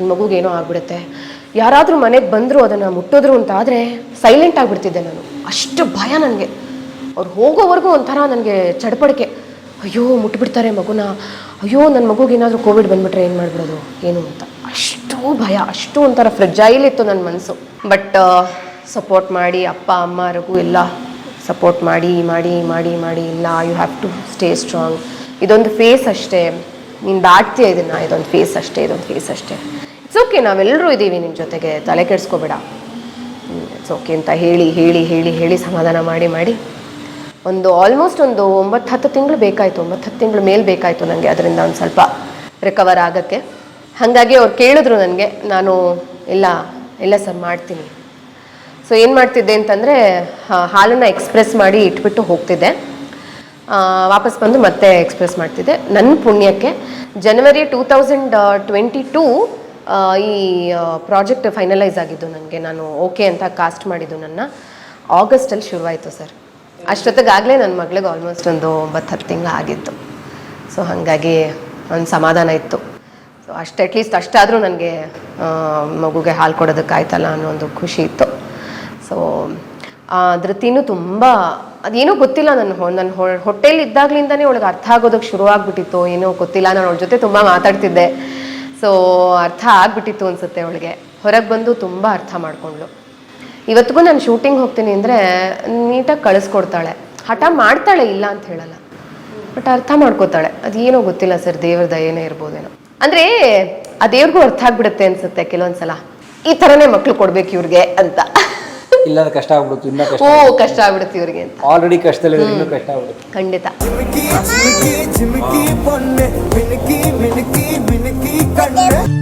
ನನ್ನ ಮಗುಗೆ ಏನೋ ಆಗ್ಬಿಡುತ್ತೆ. ಯಾರಾದರೂ ಮನೆಗೆ ಬಂದರು ಅದನ್ನು ಮುಟ್ಟಿದ್ರು ಅಂತ ಆದರೆ ಸೈಲೆಂಟ್ ಆಗಿಬಿಡ್ತಿದ್ದೆ ನಾನು. ಅಷ್ಟು ಭಯ ನನಗೆ. ಅವ್ರು ಹೋಗೋವರೆಗೂ ಒಂಥರ ನನಗೆ ಚಡಪಡಿಕೆ. ಅಯ್ಯೋ, ಮುಟ್ಬಿಡ್ತಾರೆ ಮಗುನ. ಅಯ್ಯೋ ನನ್ನ ಮಗುಗೆ ಏನಾದರೂ ಕೋವಿಡ್ ಬಂದುಬಿಟ್ರೆ ಏನು ಮಾಡ್ಬಿಡೋದು? ಏನು ಅಂತ. ಅಷ್ಟು ಭಯ. ಅಷ್ಟು ಒಂಥರ ಫ್ರೆಜೈಲ್ ಇತ್ತು ನನ್ನ ಮನಸ್ಸು ಬಟ್ ಸಪೋರ್ಟ್ ಮಾಡಿ, ಅಪ್ಪ, ಅಮ್ಮ, ರಘು, ಎಲ್ಲ ಸಪೋರ್ಟ್ ಮಾಡಿ ಮಾಡಿ ಮಾಡಿ ಮಾಡಿ, ಇಲ್ಲ you have to stay strong ಇದೊಂದು ಫೇಸ್ ಅಷ್ಟೇ. ನೀನು ದಾಟ್ತೀಯ ಇದನ್ನು? ಇದೊಂದು ಫೇಸ್ ಅಷ್ಟೇ, ಇದೊಂದು ಫೇಸ್ ಅಷ್ಟೇ. ಇಟ್ಸ್ ಓಕೆ ನಾವೆಲ್ಲರೂ ಇದ್ದೀವಿ ನಿನ್ನ ಜೊತೆಗೆ. ತಲೆ ಕೆಡಿಸ್ಕೋಬೇಡ. ಇಟ್ಸ್ ಓಕೆ ಅಂತ ಹೇಳಿ ಹೇಳಿ ಹೇಳಿ ಹೇಳಿ ಸಮಾಧಾನ ಮಾಡಿ ಮಾಡಿ. ಒಂದು ಆಲ್ಮೋಸ್ಟ್ ಒಂದು ಒಂಬತ್ತು ಹತ್ತು ತಿಂಗಳು ಬೇಕಾಯಿತು. ಒಂಬತ್ತು ಹತ್ತು ತಿಂಗಳು ಮೇಲೆ ಬೇಕಾಯಿತು ನನಗೆ ಅದರಿಂದ ಒಂದು ಸ್ವಲ್ಪ ರಿಕವರ್ ಆಗೋಕ್ಕೆ. ಹಾಗಾಗಿ ಅವ್ರು ಕೇಳಿದ್ರು ನನಗೆ ನಾನು, ಇಲ್ಲ ಇಲ್ಲ ಸರ್ ಮಾಡ್ತೀನಿ. ಸೊ ಏನು ಮಾಡ್ತಿದ್ದೆ ಅಂತಂದರೆ ಹಾಲನ್ನು ಎಕ್ಸ್ಪ್ರೆಸ್ ಮಾಡಿ ಇಟ್ಬಿಟ್ಟು ಹೋಗ್ತಿದ್ದೆ. ವಾಪಸ್ ಬಂದು ಮತ್ತೆ ಎಕ್ಸ್ಪ್ರೆಸ್ ಮಾಡ್ತಿದ್ದೆ. ನನ್ನ ಪುಣ್ಯಕ್ಕೆ ಜನವರಿ ಟೂ ತೌಸಂಡ್ ಟ್ವೆಂಟಿ ಟೂ ಈ ಪ್ರಾಜೆಕ್ಟ್ ಫೈನಲೈಸ್ ಆಗಿದ್ದು ನನಗೆ. ನಾನು ಓಕೆ ಅಂತ ಕಾಸ್ಟ್ ಮಾಡಿದ್ದು ನನ್ನ. ಆಗಸ್ಟಲ್ಲಿ ಶುರುವಾಯಿತು ಸರ್. ಅಷ್ಟೊತ್ತಿಗಾಗಲೇ ನನ್ನ ಮಗಳಿಗೆ ಆಲ್ಮೋಸ್ಟ್ ಒಂದು ಒಂಬತ್ತು, ಹತ್ತು ತಿಂಗಳು ಆಗಿತ್ತು. ಸೊ ಹಾಗಾಗಿ ಒಂದು ಸಮಾಧಾನ ಇತ್ತು. ಸೊ ಅಷ್ಟು ಅಟ್ಲೀಸ್ಟ್ ಅಷ್ಟಾದರೂ ನನಗೆ ಮಗುಗೆ ಹಾಲು ಕೊಡೋದಕ್ಕಾಯ್ತಲ್ಲ ಅನ್ನೋ ಒಂದು ಖುಷಿ ಇತ್ತು. ಸೊ ಧೃತಿನೂ ತುಂಬ, ಅದೇನೋ ಗೊತ್ತಿಲ್ಲ ನನ್ನ ನನ್ನ ಹೊಟ್ಟೆಲಿ ಇದ್ದಾಗ್ಲಿಂದನೇ ಅವಳಿಗೆ ಅರ್ಥ ಆಗೋದಕ್ಕೆ ಶುರು ಆಗ್ಬಿಟ್ಟಿತ್ತು ಏನೋ ಗೊತ್ತಿಲ್ಲ, ನಾನು ಅವಳ ಜೊತೆ ತುಂಬ ಮಾತಾಡ್ತಿದ್ದೆ. ಸೊ ಅರ್ಥ ಆಗ್ಬಿಟ್ಟಿತ್ತು ಅನ್ಸುತ್ತೆ ಅವಳಿಗೆ. ಹೊರಗೆ ಬಂದು ತುಂಬ ಅರ್ಥ ಮಾಡ್ಕೊಂಡ್ಳು. ಇವತ್ತಿಗೂ ನಾನು ಶೂಟಿಂಗ್ ಹೋಗ್ತೀನಿ ಅಂದರೆ ನೀಟಾಗಿ ಕಳಿಸ್ಕೊಡ್ತಾಳೆ. ಹಠ ಮಾಡ್ತಾಳೆ, ಇಲ್ಲ ಅಂತ ಹೇಳಲ್ಲ. ಬಟ್ ಅರ್ಥ ಮಾಡ್ಕೋತಾಳೆ. ಅದೇನೋ ಗೊತ್ತಿಲ್ಲ ಸರ್, ದೇವ್ರ ದಯನೇ ಇರ್ಬೋದೇನೋ. ಅಂದರೆ, ಆ ದೇವ್ರಿಗೂ ಅರ್ಥ ಆಗ್ಬಿಡುತ್ತೆ ಅನ್ಸುತ್ತೆ ಕೆಲವೊಂದ್ಸಲ. ಈ ಥರನೇ ಮಕ್ಕಳು ಕೊಡ್ಬೇಕು ಇವ್ರಿಗೆ ಅಂತ. ಇಲ್ಲಾಂದ್ರೆ ಕಷ್ಟ ಆಗ್ಬಿಡುತ್ತೆ ಇನ್ನೂ ಕಷ್ಟ ಓ ಕಷ್ಟ ಆಗ್ಬಿಡುತ್ತೆ ಇವ್ರಿಗೆ ಅಂತ. ಆಲ್ರೆಡಿ ಕಷ್ಟದಲ್ಲಿ ಇನ್ನೂ ಕಷ್ಟ ಆಗ್ಬಿಡುತ್ತೆ. ಖಂಡಿತ. ಚಿಮಕಿ ಜಿಮಿಕಿ ಚಿಮಕಿ ಪೊನ್ನೆ ಮಿನುಕಿ ಮಿನುಕಿ ಮಿನುಕಿ ಕಣ್ಣೆ.